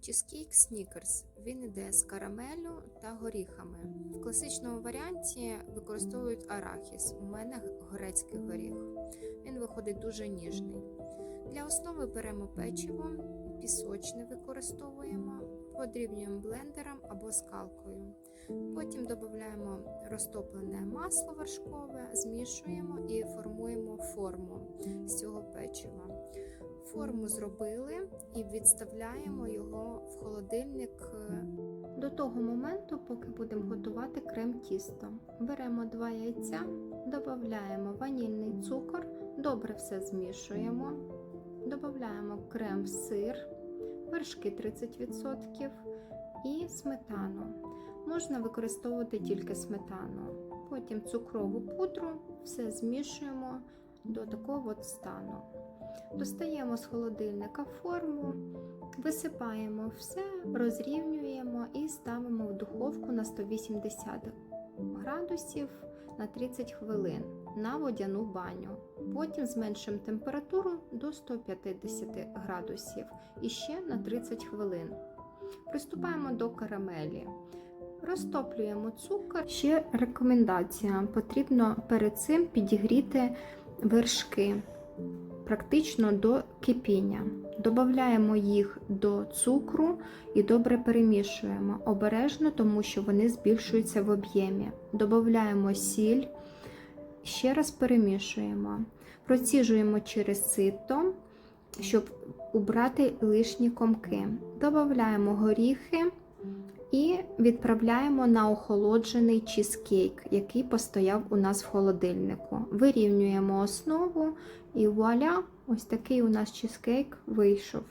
Чизкейк Снікерс. Він іде з карамелю та горіхами. В класичному варіанті використовують арахіс. У мене грецький горіх. Він виходить дуже ніжний. Для основи беремо печиво, пісочне використовуємо, подрібнюємо блендером або скалкою. Потім додаємо розтоплене масло вершкове, змішуємо і формуємо форму з цього. Форму зробили і відставляємо його в холодильник е, до того моменту, поки будемо готувати крем тісто. Беремо два яйця, додаємо ванільний цукор, добре все змішуємо, додаємо крем, сир, вершки 30% і сметану. Можна використовувати тільки сметану. Потім цукрову пудру, все змішуємо до такого от стану. Достаємо з холодильника форму, висипаємо все, розрівнюємо і ставимо в духовку на 180 градусів на 30 хвилин на водяну баню. Потім зменшимо температуру до 150 градусів і ще на 30 хвилин. Приступаємо до карамелі. Розтоплюємо цукор. Ще рекомендація: потрібно перед цим підігріти вершки практично до кипіння. Додаємо їх до цукру і добре перемішуємо обережно, тому що вони збільшуються в об'ємі. Додаємо сіль, ще раз перемішуємо, проціжуємо через сито, щоб убрати лишні комки. Додаємо горіхи. І відправляємо на охолоджений чізкейк, який постояв у нас в холодильнику. Вирівнюємо основу і вуаля, ось такий у нас чізкейк вийшов.